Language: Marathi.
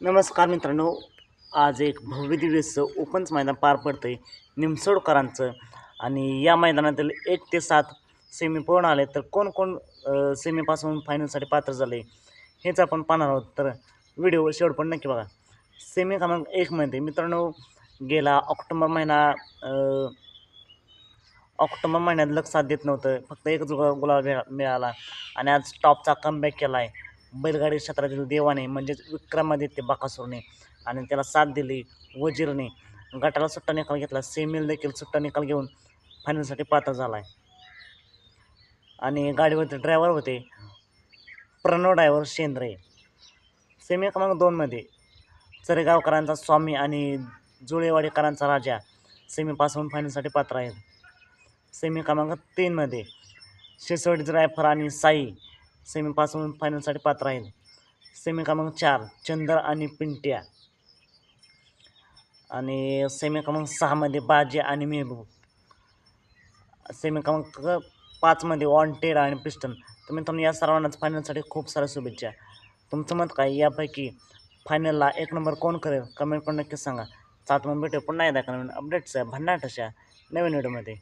नमस्कार मित्रांनो आज एक भव्य दिव्यचं ओपनचं मैदान पार पडतं आहे निमसोडकरांचं. आणि या मैदानातील एक ते सात सेमी पूर्ण आले तर कोण कोण सेमीपासून फायनलसाठी पात्र झाले हेच आपण पाहणार आहोत. तर व्हिडिओ शेवट पण नक्की बघा. सेमी क्रमांक एकमध्ये मित्रांनो गेला ऑक्टोबर महिना ऑक्टोबर महिन्यात लक्ष साथ देत नव्हतं. फक्त एकच गुला गुलाब मिळा- मिळाला. आणि आज टॉपचा कमबॅक केला आहे बैलगाडी क्षेत्रातील देवाने म्हणजेच विक्रमादित्य बाकासूरने आणि त्याला साथ दिली वजीरने. गटाला सुट्टा निकाल घेतला. सेमील देखील सुट्टा निकाल घेऊन फायनलसाठी पात्र झाला आहे आणि गाडीवरचे ड्रायव्हर होते प्रणव ड्रायव्हर शेंद्रे. सेमी क्रमांक दोनमध्ये चरेगावकरांचा स्वामी आणि जुळेवाडीकरांचा राजा सेमीपासून फायनलसाठी पात्र आहेत. सेमी क्रमांक तीनमध्ये शिसवडीचं रायफर आणि साई सेमीपासून फायनलसाठी पात्र आहेत. सेमी क्रमांक चार चंदर आणि पिंट्या. आणि सेमी क्रमांक सहामध्ये बाजी आणि मेहबूब. सेमी क्रमांक पाचमध्ये वॉन्टेड आणि पिस्टन तर मित्रांनो या सर्वांनाच फायनलसाठी खूप साऱ्या शुभेच्छा. तुमचं मत काय? यापैकी फायनलला एक नंबर कोण करेल? कमेंट करून नक्कीच सांगा. सात मग भेटू पुन्हा एकदा. नवीन अपडेट्स भन्नाट अशा नवीन व्हिडिओमध्ये